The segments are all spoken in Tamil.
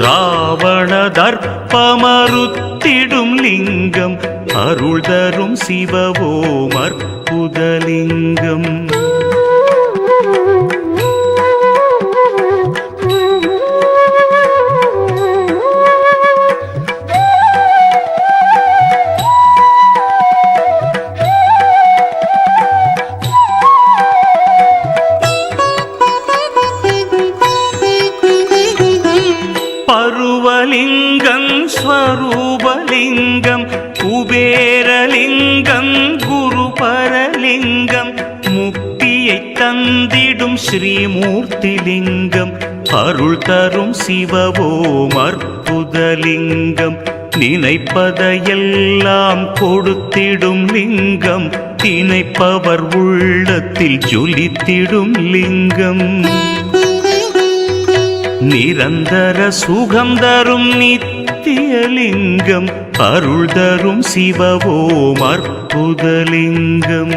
ராவண தர்ப்பமறுத்திடும் லிங்கம் அருள் தரும் சிவவோம் அற்புதலிங்கம் லிங்கம் முக்தியை தந்திடும் ஸ்ரீமூர்த்தி லிங்கம் அருள் தரும் சிவவோம் அற்புதலிங்கம். நினைப்பதையெல்லாம் கொடுத்திடும் லிங்கம். திணைப்பவர் உள்ளத்தில் ஜொலித்திடும் லிங்கம். நிரந்தர சுகம் தரும் சத்தியலிங்கம் அருள் தரும் சிவவோம் அற்புதலிங்கம்.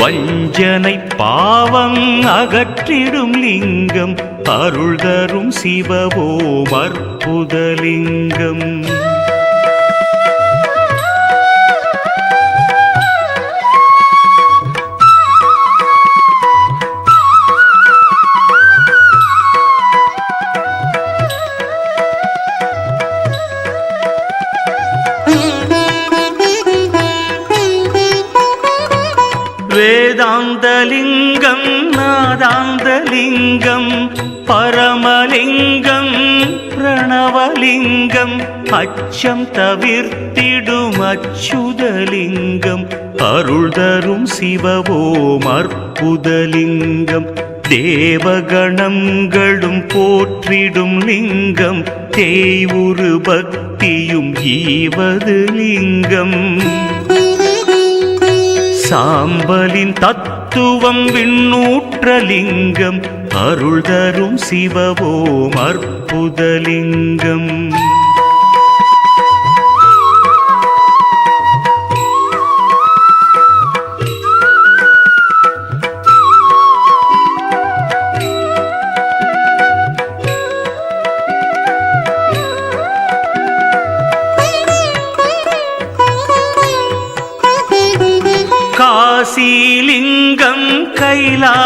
வஞ்சனை பாவம் அகற்றிடும் லிங்கம் அருள் தரும் சிவவோம் அற்புதலிங்கம். நாதாந்தலிங்கம் பரமலிங்கம் பிரணவலிங்கம் அச்சம் தவிர்த்திடும் அச்சுதலிங்கம் அருள் தரும் சிவவோம் அற்புதலிங்கம் தேவகணங்களும் போற்றிடும் லிங்கம் தேய்வுரு பக்தியும் ஈவது லிங்கம். சாம்பலின் தத்துவம் விண்ணூற்ற லிங்கம் அருள் தரும் சிவவோம் அற்புதலிங்கம்.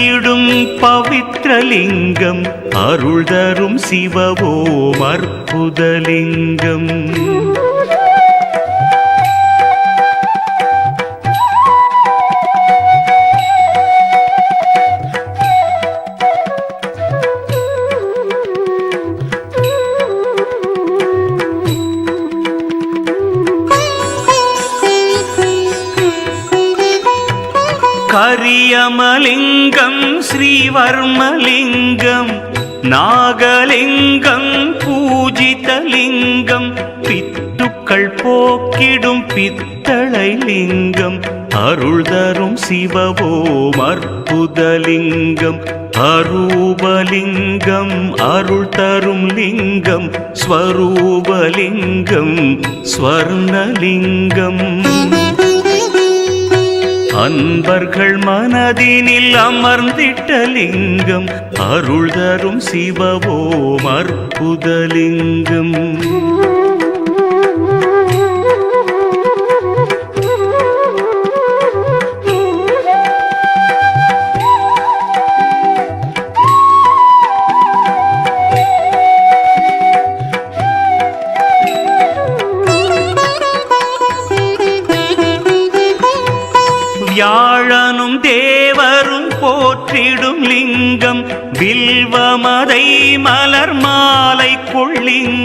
அழித்திடும் பவித்ரலிங்கம் அருள் தரும் சிவவோம் அற்புதலிங்கம். கரியமலிங்கம் ஸ்ரீவர்மலிங்கம் நாகலிங்கம் பூஜிதலிங்கம் பித்துக்கள் போக்கிடும் பித்தளை லிங்கம் அருள் தரும் சிவவோம் அற்புதலிங்கம் அரூபலிங்கம் அருள் தரும் லிங்கம் ஸ்வரூபலிங்கம் ஸ்வர்ணலிங்கம். அன்பர்கள் மனதினில் அமர்ந்திட்ட லிங்கம் அருள் தரும் சிவவோம் அற்புதலிங்கம்.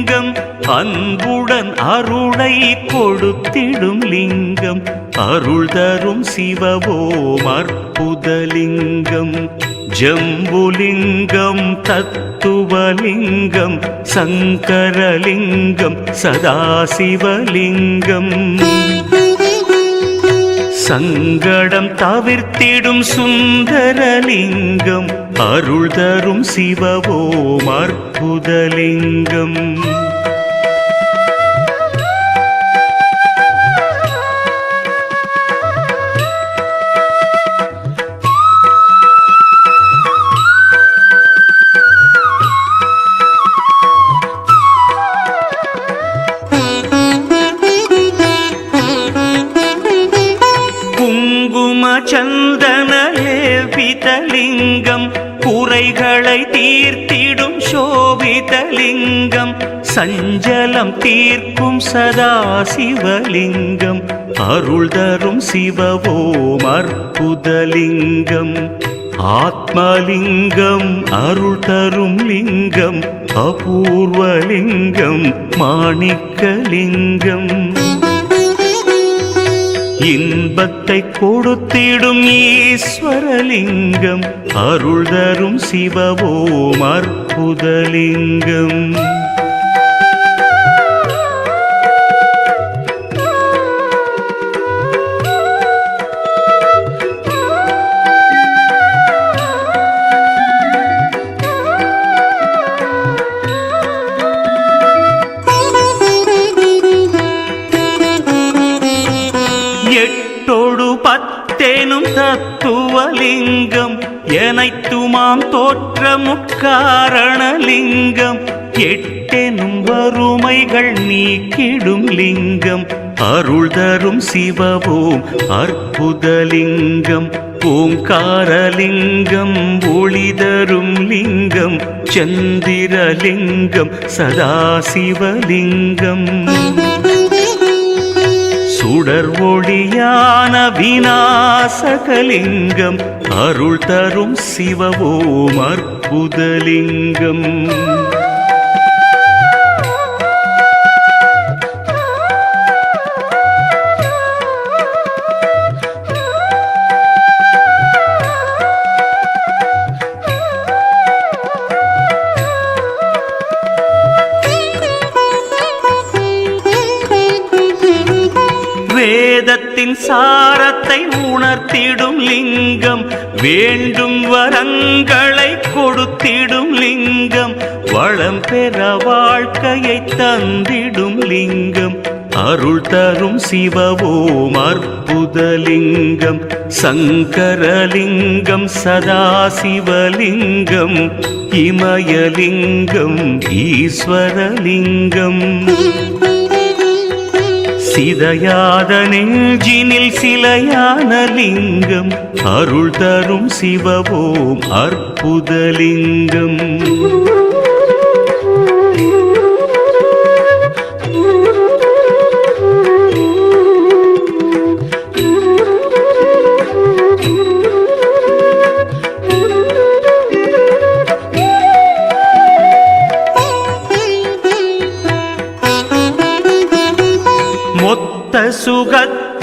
லிங்கம் அன்புடன் அருளை கொடுத்திடும் லிங்கம். அருள் தரும் சிவவோம் அற்புதலிங்கம் ஜம்புலிங்கம் தத்துவலிங்கம் சங்கரலிங்கம் சதாசிவலிங்கம் சங்கடம் தவிர்த்திடும் சுந்தரலிங்கம் அருள் தரும் சிவவோம் அற்புதலிங்கம். குறைகளை தீர்த்திடும் சோபிதலிங்கம் சஞ்சலம் தீர்க்கும் சதா சிவலிங்கம் அருள் தரும் சிவவோம் அற்புதலிங்கம். ஆத்மலிங்கம் அருள் தரும் லிங்கம் அபூர்வலிங்கம் மாணிக்கலிங்கம். இன்பத்தை கொடுத்திடும் ஈஸ்வரலிங்கம் அருள் தரும் சிவவோம் அற்புதலிங்கம். எனைத்துமாம் தோற்ற முக்காரணலிங்கம். எட்டெனும் வறுமைகள் நீக்கிடும் லிங்கம். அருள் தரும் சிவவோம் அற்புதலிங்கம். ஓங்காரலிங்கம் ஒளிதரும் லிங்கம். சந்திரலிங்கம் சதாசிவலிங்கம். சுடர் ஒளியான விநாசகலிங்கம் அருள் தரும் சிவவோம் அற்புதலிங்கம். வேதத்தின் சாரத்தை உணர்த்திடும் லிங்கம் வேண்டும் வரங்களை கொடுத்திடும் லிங்கம் வளம் பெற வாழ்க்கையை தந்திடும் லிங்கம் அருள் தரும் சிவவோம் அற்புதலிங்கம் சங்கரலிங்கம் சதாசிவலிங்கம் இமயலிங்கம் ஈஸ்வரலிங்கம். சிதையாத நெஞ்சினில் சிலையான லிங்கம் அருள் தரும் சிவவோம் அற்புதலிங்கம்.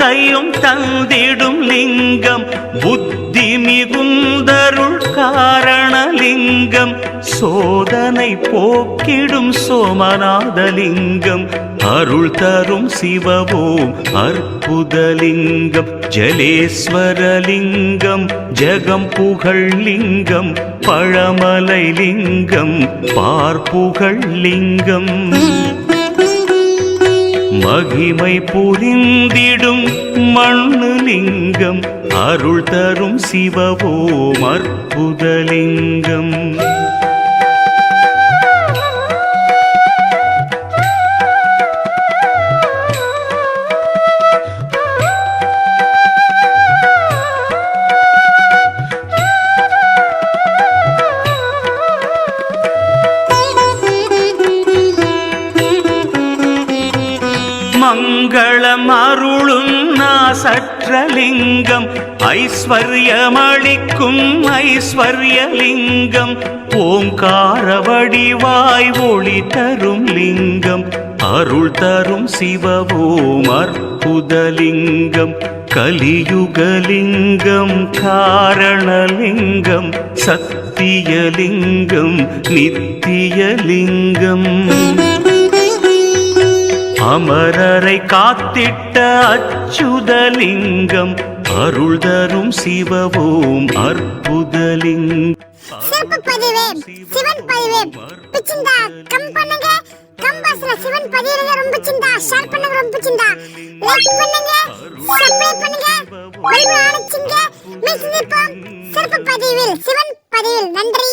சுகத்தையும் தந்திடும் லிங்கம் புத்தி மிகுந்தருள் காரணலிங்கம் சோதனை போக்கிடும் சோமநாதலிங்கம் அருள் தரும் சிவவோம் அற்புதலிங்கம் ஜலேஸ்வரலிங்கம் ஜெகம் புகழ் லிங்கம் பழமலை லிங்கம் பார்ப்புகழ் லிங்கம் மகிமை புரிந்திடும் மண்ணு லிங்கம் அருள் தரும் சிவவோம் அற்புதலிங்கம். ஐஸ்வர்யமளிக்கும் ஐஸ்வர்யலிங்கம் ஓங்கார வடிவாய் ஒளி தரும் லிங்கம் அருள் தரும் சிவவோம் அற்புதலிங்கம் கலியுகலிங்கம் காரணலிங்கம் சத்தியலிங்கம் நித்தியலிங்கம். அமரரை காத்திட்ட அச்சுதலிங்கம் அருள் தரும் சிவவோம் அற்புதலிங்கம் சிறப்பு பதிவு சிவன் பிச்சிந்தா கம் பண்ணுங்க. கம் பாஸ்ல சிவன் பதிவுங்க ரொம்ப சிந்தா. ஷேர் பண்ணுங்க ரொம்ப சிந்தா. லைக் பண்ணுங்க. சப்ஸ்கிரைப் பண்ணுங்க. பெல் மீண்டும் சிறப்பு பதிவில் சிவன் பதிவில். நன்றி.